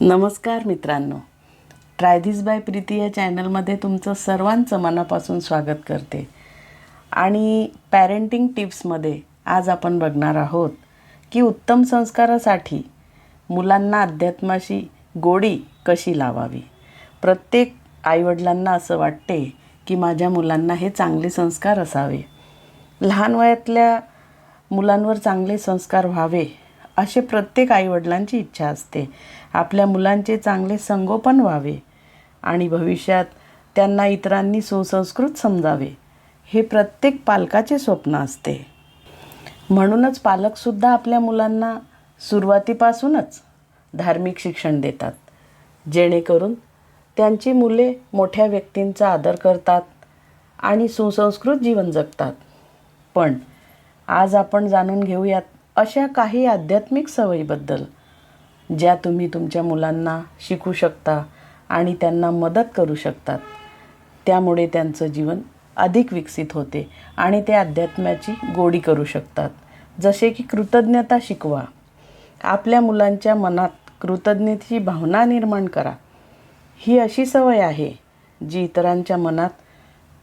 नमस्कार मित्रांनो. ट्रायदिस बाय प्रीती या चॅनलमध्ये तुमचं सर्वांचं मनापासून स्वागत करते. आणि पॅरेंटिंग टिप्समध्ये आज आपण बघणार आहोत की उत्तम संस्कारासाठी मुलांना अध्यात्माशी गोडी कशी लावावी? प्रत्येक आईवडिलांना असं वाटते की माझ्या मुलांना हे चांगले संस्कार असावे. लहान वयातल्या मुलांवर चांगले संस्कार व्हावे असे प्रत्येक आईवडिलांची इच्छा असते. आपल्या मुलांचे चांगले संगोपन व्हावे आणि भविष्यात त्यांना इतरांनी सुसंस्कृत समजावे हे प्रत्येक पालकाचे स्वप्न असते. म्हणूनच पालकसुद्धा आपल्या मुलांना सुरुवातीपासूनच धार्मिक शिक्षण देतात. जेणेकरून त्यांची मुले मोठ्या व्यक्तींचा आदर करतात आणि सुसंस्कृत जीवन जगतात. पण आज आपण जाणून घेऊयात अशा काही आध्यात्मिक सवयीबद्दल ज्या तुम्ही तुमच्या मुलांना शिकू शकता आणि त्यांना मदत करू शकतात. त्यामुळे त्यांचं जीवन अधिक विकसित होते आणि ते अध्यात्माची गोडी करू शकतात. जसे की कृतज्ञता शिकवा. आपल्या मुलांच्या मनात कृतज्ञतेची भावना निर्माण करा. ही अशी सवय आहे जी इतरांच्या मनात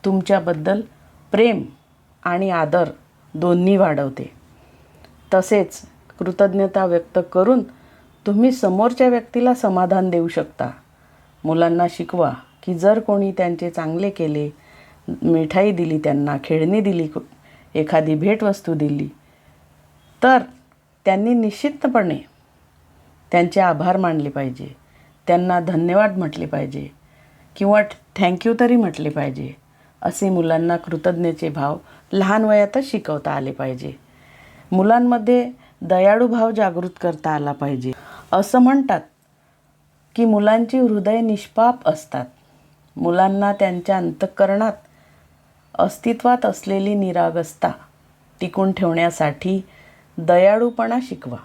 तुमच्याबद्दल प्रेम आणि आदर दोन्ही वाढवते. तसेच कृतज्ञता व्यक्त करून तुम्ही समोरच्या व्यक्तीला समाधान देऊ शकता. मुलांना शिकवा की जर कोणी त्यांचे चांगले केले मिठाई दिली त्यांना खेळणी दिली एखादी भेटवस्तू दिली तर त्यांनी निश्चितपणे त्यांचे आभार मानले पाहिजे. त्यांना धन्यवाद म्हटले पाहिजे किंवा थँक्यू तरी म्हटले पाहिजे. असे मुलांना कृतज्ञतेचे भाव लहान वयातच शिकवता आले पाहिजे. मुलांमध्ये दयाळू भाव जागृत करता आला पाहिजे. असं म्हणतात की मुलांची हृदय निष्पाप असतात. मुलांना त्यांच्या अंतःकरणात अस्तित्वात असलेली निरागसता टिकून ठेवण्यासाठी दयाळूपणा शिकवा.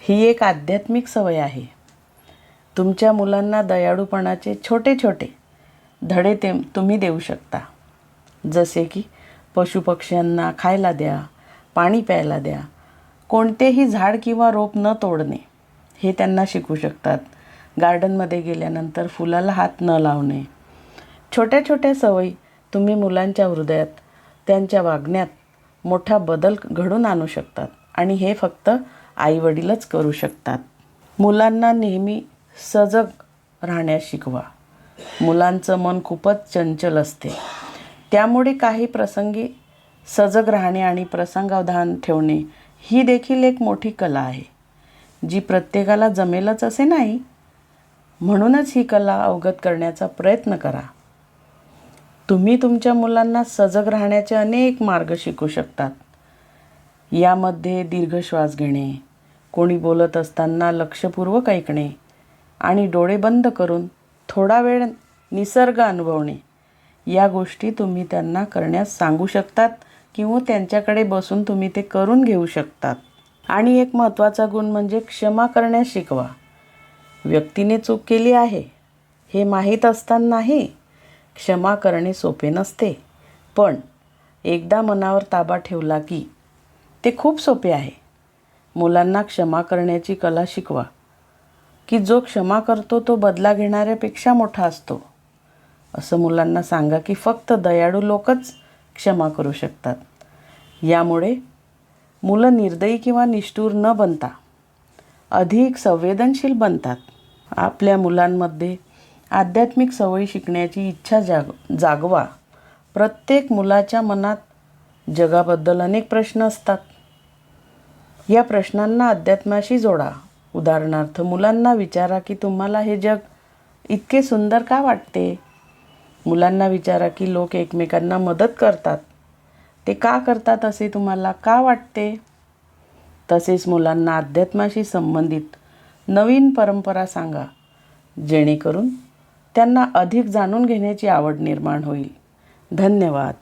ही एक आध्यात्मिक सवय आहे. तुमच्या मुलांना दयाळूपणाचे छोटे छोटे धडे ते तुम्ही देऊ शकता. जसे की पशुपक्ष्यांना खायला द्या पाणी प्यायला द्या. कोणतेही झाड किंवा रोप न तोडणे हे त्यांना शिकू शकतात. गार्डनमध्ये गेल्यानंतर फुलाला हात न लावणे. छोट्या छोट्या सवयी तुम्ही मुलांच्या हृदयात त्यांच्या वागण्यात मोठा बदल घडून आणू शकतात आणि हे फक्त आईवडीलच करू शकतात. मुलांना नेहमी सजग राहण्यास शिकवा. मुलांचं मन खूपच चंचल असते. त्यामुळे काही प्रसंगी सजग राहणे आणि प्रसंगावधान ठेवणे ही देखील एक मोठी कला आहे जी प्रत्येकाला जमेलच असे नाही. म्हणूनच ही कला अवगत करण्याचा प्रयत्न करा. तुम्ही तुमच्या मुलांना सजग राहण्याचे अनेक मार्ग शिकू शकतात. यामध्ये दीर्घ श्वास घेणे कोणी बोलत असताना लक्षपूर्वक ऐकणे आणि डोळे बंद करून थोडा वेळ निसर्ग अनुभवणे या गोष्टी तुम्ही त्यांना करण्यास सांगू शकतात. किंवा त्यांच्याकडे बसून तुम्ही ते करून घेऊ शकतात. आणि एक महत्त्वाचा गुण म्हणजे क्षमा करण्यास शिकवा. व्यक्तीने चूक केली आहे हे माहीत असतानाही क्षमा करणे सोपे नसते. पण एकदा मनावर ताबा ठेवला की ते खूप सोपे आहे. मुलांना क्षमा करण्याची कला शिकवा. की जो क्षमा करतो तो बदला घेणाऱ्यापेक्षा मोठा असतो. असं मुलांना सांगा की फक्त दयाळू लोकच क्षमा करू शकतात. यामुळे मुलं निर्दयी किंवा निष्ठूर न बनता अधिक संवेदनशील बनतात. आपल्या मुलांमध्ये आध्यात्मिक सवयी शिकण्याची इच्छा जाग जागवा. प्रत्येक मुलाच्या मनात जगाबद्दल अनेक प्रश्न असतात. या प्रश्नांना अध्यात्माशी जोडा. उदाहरणार्थ मुलांना विचारा की तुम्हाला हे जग इतके सुंदर का वाटते? मुलांना विचारा की लोक एकमेकांना मदत करतात. ते का करतात असे तुम्हाला का वाटते? तसेच मुलांना अध्यात्माशी संबंधित नवीन परंपरा सांगा. जेणेकरून त्यांना अधिक जाणून घेण्याची आवड निर्माण होईल. धन्यवाद.